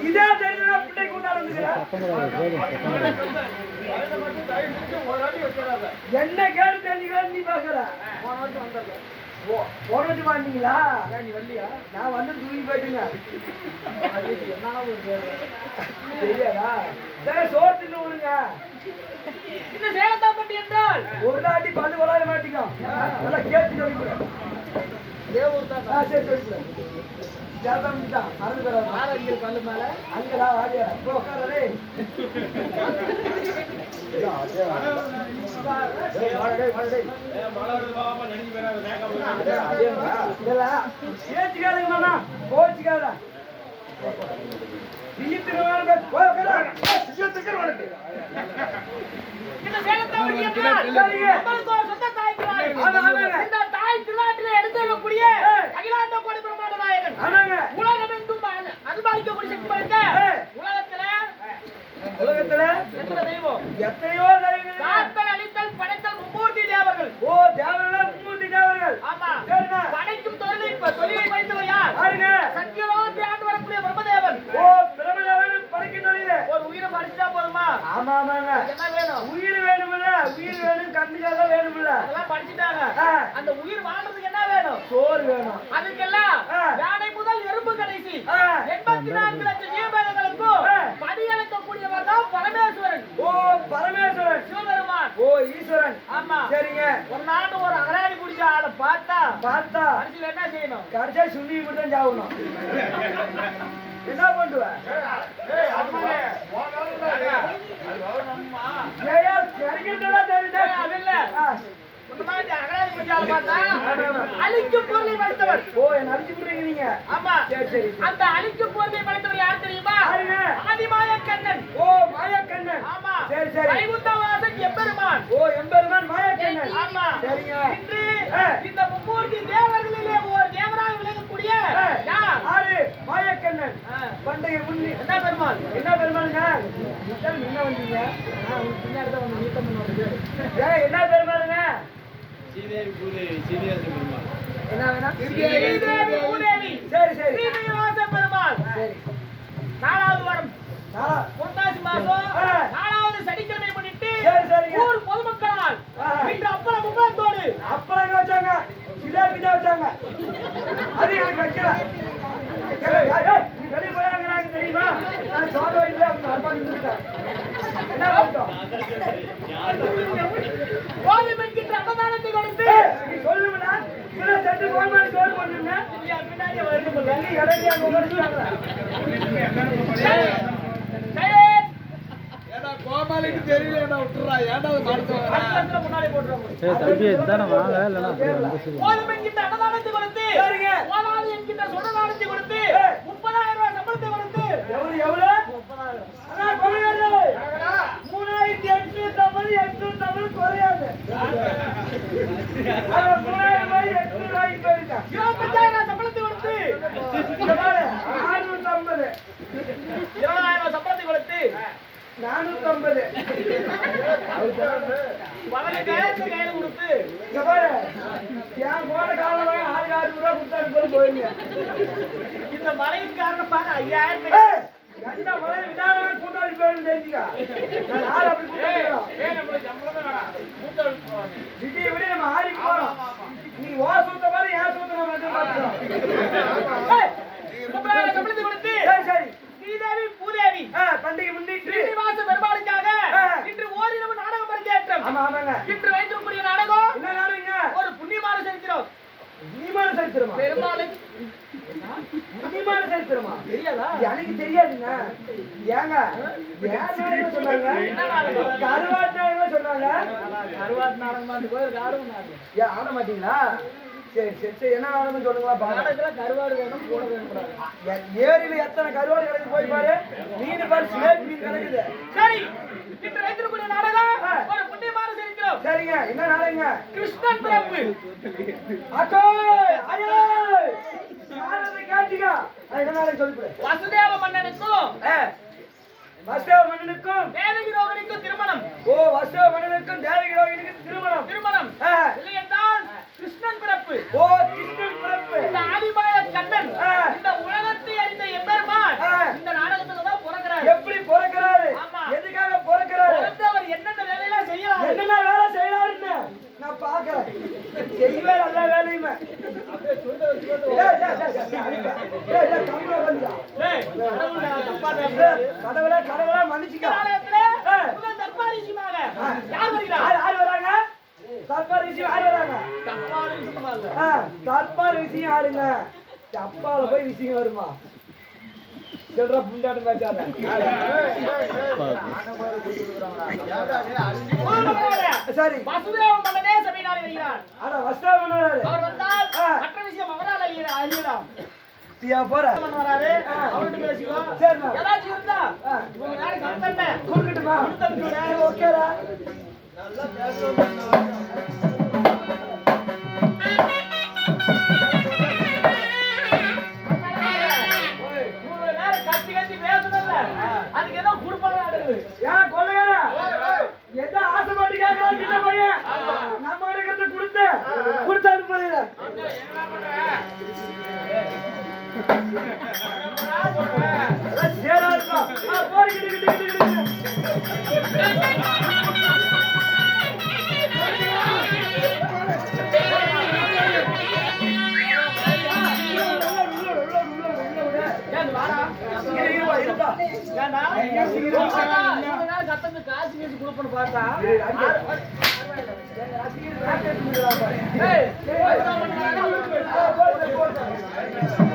இதே தெரிஞ்சா பிள்ளைக்கு என்ன கேடு தெரிஞ்சுக்கிறேன் நீ பாக்குற ஓ, போன வாட்டி வாங்கினீங்களா? நீ வரலையா நான் வந்து தூக்கி போயிட்டுங்க. தெரியாதா சரி சோறு தின்னு விடுங்க. இந்த சேலத்தாப்பட்டி என்றால்? ஒரு நாட்டி பல்லு வளாய மாட்டீங்க நல்லா கேட்டு சொல்லிக்கிறேன் சரி சொல்லிக்கிறேன் ஜாதகம் தான் மறந்து போயிடாத ஆரோக்கியம் கல்லு மேல. அங்கடா வாடியா இப்போ உட்காரே. பிரம்மாண்ட நாயகன் ஆமாங்க உலகமெங்கும் அ- அனுபவிக்கக்கூடிய சக்தி படைத்த. உலகத்துல உலகத்துல எத்தனை தெய்வம்? எத்தனையோ தெய்வங்கள் காத்தல் அழித்தல் படைத்தல் மும்மூர்த்தி தேவர்கள். ஓ தேவர்களா மும்மூர்த்தி தேவர்கள். ஆமா. சரிண்ணா. படைக்கும் தொழிலை தொழிலை வைத்தவர் யார்? பாருங்க சத்தியலோகத்தை ஆண்டு வரக்கூடிய பிரம்மதேவன். ஓ பிரபலவன் படைக்கின்றீங்க ஒரு உயிரை படிச்சுட்டா போதுமா? ஆமா ஆமாங்க. என்ன வேணும்? உயிர் வேணுமில்ல உயிர் வேணும் கண்ணுக்காக வேணுமில்ல. அதெல்லாம் படிச்சுட்டாங்க. அந்த உயிர் வாழ்றதுக்கு என்ன வேணும்? சோறு வேணும். அதுக்கெல்லாம் ஆ. படியளக்கக்கூடியவர் தான் பரமேஸ்வரன் ஓ பரமேஸ்வரன் சிவபெருமான் ஓ ஈஸ்வரன் ஆமா சரிங்க ஒரு நாட்டு ஒரு அகராடி குடிச்ச ஆளை பார்த்தா பார்த்தா கடைசியில் என்ன செய்யணும் கடைசியா சுண்ணி மட்டும் தான் சாகணும் என்ன பண்ணுவ தெரியுதா? ஏய், அது இல்ல. அழிக்கும் பொருளை படைத்தவர். ஓ என்ன அடிச்சு விடுறீங்க ஆமா. சரி சரி அந்த அழிக்கும் பொருளை படைத்தவர் யார் தெரியுமா? ஆதிமாய கண்ணன் ஓ மாயக்கண்ணன். ஆமா. சரி சரி. வைகுந்தவாசன் எம்பெருமான். ஓ எம்பெருமான் மாயக்கண்ணன். ஆமா. சரிங்க. இன்று. இந்த மும்மூர்த்தி தேவர்களிலே ஒரு தேவராக விளங்கக்கூடிய. யார்? ஆறு மாயக்கண்ணன். ஆ. பண்டைய முன்னி என்ன பெருமாள்? என்ன பெருமாளுங்க? முன்ன வந்தீங்க? ஏய், என்ன பெருமாளுங்க என்ன வேணா ஸ்ரீதேவி பூதேவி சரி சரி. நாலாவது வாரம் நாளா புரட்டாசி மாசம் ஆ. நாலாவது சனிக்கிழமை முன்னிட்டு சரி, சரிங்க. ஊர் பொதுமக்களால் ஆ. இன்று அப்பளம் முப்பத்தோடு அப்புறம் எங்க வச்சாங்க ஜிலேபி தான் வச்சாங்க அது எனக்கு வைக்கல ஏய், ஏய், ஏய், நீ வெளிய போயாங்க எனக்கு தெரியுமா நான் சோதோ இல்ல அவங்க அப்பா நின்றுட்டேன் என்ன பண்ணிட்டோம் கோவில் என்கின்ற அன்னதானத்தை கொடுத்து ஏய், நீ சொல்லுவா இவ்வளவு சட்டு கோல்மாடி சோறு பண்ணுங்க பின்னாடி வருது நீ இடையில அங்க உட்கார்ந்துட்டாங்க. சைலேஷ். ஏடா கோமாளிக்கு தெரியல விட்டுறா. ஏடா மறுத்து அடுத்த முன்னாடி போட்டுருவோம் ஏய் தம்பி இதுதானே வாங்க இல்லைன்னா என்கின்ற அன்னதானத்தை கொடுத்து சொன்னதானத்தை கொடுத்து. முப்பதாயிரம் ரூபாய் சம்பளத்தை கொடுத்து. எவ்வளவு எவ்வளவு. மூணாயிரத்தி எட்நூத்தி ஐம்பது, எட்நூத்தி ஐம்பது குறையாது. ஆனா, மூணாயிரம் ரூபாய் எட்நூறு ரூபாய்க்கு போயிருக்கேன். இருபத்தஞ்சாயிரம் சம்பளத்தை கொடுத்து இங்க பாரு, நானூத்தி ஐம்பது, இருபதாயிரம் நானூத்தி ஐம்பது. கையில கொடுத்து பாரு, என் போன காலம் ஆறு ரூபா கொடுத்தா போய் போயிருங்க. இந்த மழையின் காரணமாக ஐயாயிரத்தை ஏய், எந்த மழை விடாம கூட்டாளி போயிருந்து தெரிஞ்சுக்க. ஆள் அப்படி. விடிய விடிய நம்ம ஆடி போறோம். நீ ஓ சுத்த மாதிரி ஏன் சுத்த சரி சரி ஸ்ரீதேவி பூதேவி ஆ, பண்டிகை முன்னிட்டு ஸ்ரீனிவாச பெருமாளுக்காக ஆ. இன்று ஓரிரவு நாடகம் அரங்கேற்றம் ஆமா ஆமாங்க இன்று வைத்திருக்கக்கூடிய நாடகம் என்ன நாடுங்க ஒரு புண்ணியமான சரித்திரம் நீமான சரித்திரமா பெருமாளை சரித்திரமா தெரியாதா? எனக்கு தெரியாதுங்க. ஏங்க நாடுங்க சொன்னாங்க? கருவாட்டு சொன்னாங்க. கருவாட்டு நாடகமா அந்த கோயில் ஆடும் நாடகம் ஏன் ஆட மாட்டீங்களா? சரி சரி சரி. என்ன நாடுன்னு சொல்லுங்களா பாருங்க. நாடகத்துல கருவாடு வேணும் கூட வேணும். ஏரியில எத்தனை கருவாடு கிடக்கு போய் பாரு. மீன் பாரு சிலேபி மீன் கிடக்குது. சரி நாடகம் சரிங்க. என்ன நாடுங்க கிருஷ்ணன் பிறப்பு அச்சோ ஐயோ அது என்ன நாடுன்னு சொல்லிவிடு. வசுதேவ மன்னனுக்கும் வசுதேவ மன்னனுக்கும். தேவகி ரோகிணிக்கும் திருமணம். ஓ வசுதேவ மன்னனுக்கும் தேவகி செய்வே நல்ல வேலையுமே. கடவுளே கடவுளே மன்னிச்சுக்கா. யார் வராங்க? தற்பால் விஷயம் யார் வராங்க? தற்பால் விஷயம் யாருங்க? தப்பால போய் விஷயம் வருமா? சில்லற புண்டாட்டு பேச்சாத பூர்வமாக சரி வசுதேவ மன்னனே சபையினால் வருகிறார். ஆனா வசுதேவ பண்ணாரு அவர் வந்தால் மற்ற விஷயம் அவரால் அறிய- அறியலாம். பியா போற வராரு, அவர்கிட்ட பேசிக்கோ. சரி ஏதாச்சும் இருந்தா, இவங்க நாளைக்கு சத்தண்ணே. கொடுக்கட்டுமா கொடுத்தனுப்புங்க. ஓகேடா இவங்க காசு கீசு கொடுப்பேன்னு பார்த்தா இரு, அங்கே. எங்க ரசிகர் பேக்கெட் கொடுக்குறாங்க. ஏய், ஆ, போடு, போடு.